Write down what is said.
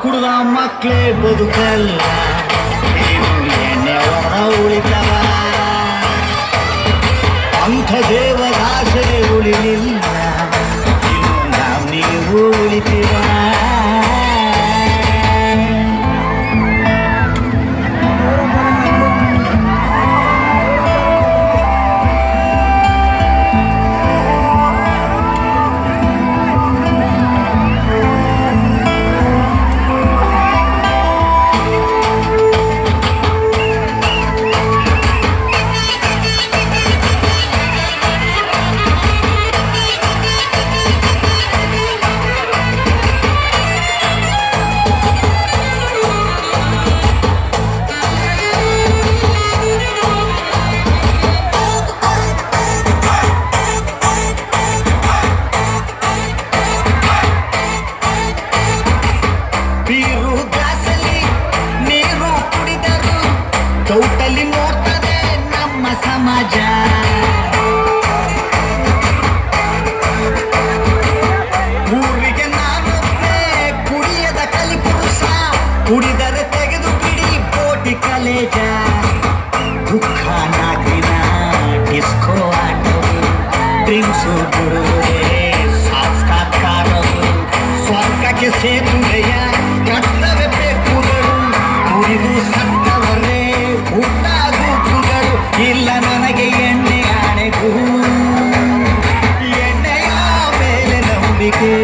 ಕುಡಿದ ಮಕ್ಕಳೇ ಬದುಕಲ್ಲ ಇನ್ನು ಎಣ್ಣೆ ಹೊರ ಉಳಿತವ ಅಂಥ ದೇವದಾಸೆ ಉಳಿಲಿಲ್ಲ ಇನ್ನು ನಾವು ನೀವು ಉಳಿತೀರ ಕುಡಿದರೆ ತೆಗೆದು ಬಿಡಿ ಬೋಟಿ ಕಲೇಜ. ದುಃಖ ನಾದಿನ ಡಿಸ್ಕೋ ಆಟವು. ಡ್ರಿಂಕ್ಸು ಬಿಡುವುದೇ ಸಾಕ್ಷಾತ್ಕಾರವು ಸ್ವರ್ಗಕ್ಕೆ ಸೇತುವೆಯ ಕರ್ತವ್ಯ ಬೇಕುಗಳು ಕುಡಿದು ಸತ್ತವರೇ ಹುಟ್ಟಾಗುಗಳು ಇಲ್ಲ ನನಗೆ ಎಣ್ಣೆ ಆಣೆಗೂ. ಎಣ್ಣೆಯ ಮೇಲೆ ನಂಬಿಕೆ.